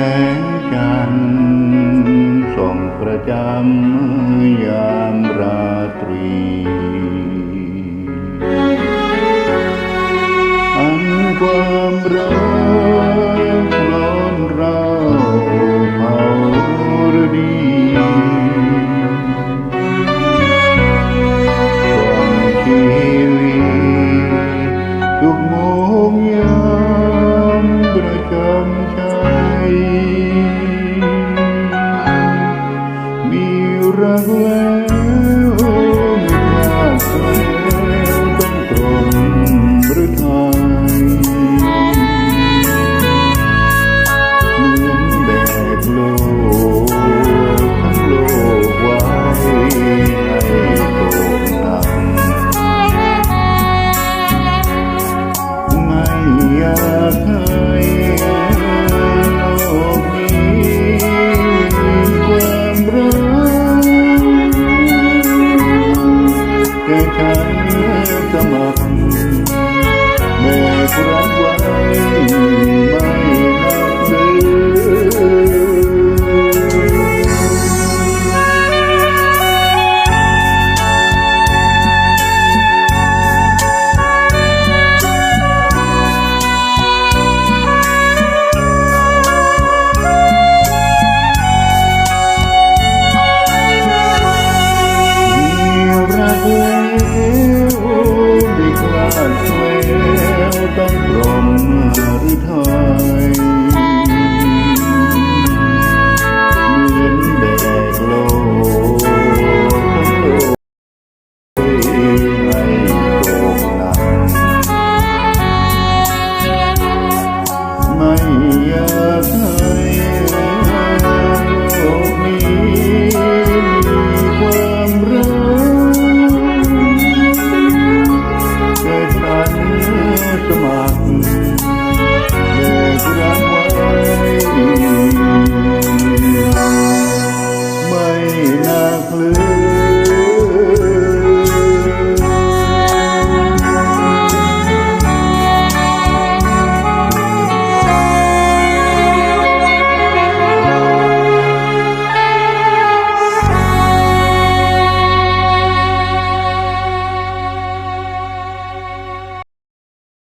แงจันทร์ส่องประจำยามราตรี อันความรัก มีรักแล้วไม่พลาดแล้วต้องตรมหรือไทยเหมือนแบกโลก thời. Nguyễn đẹp lộ không lộ hay khổ nặng mây ơi.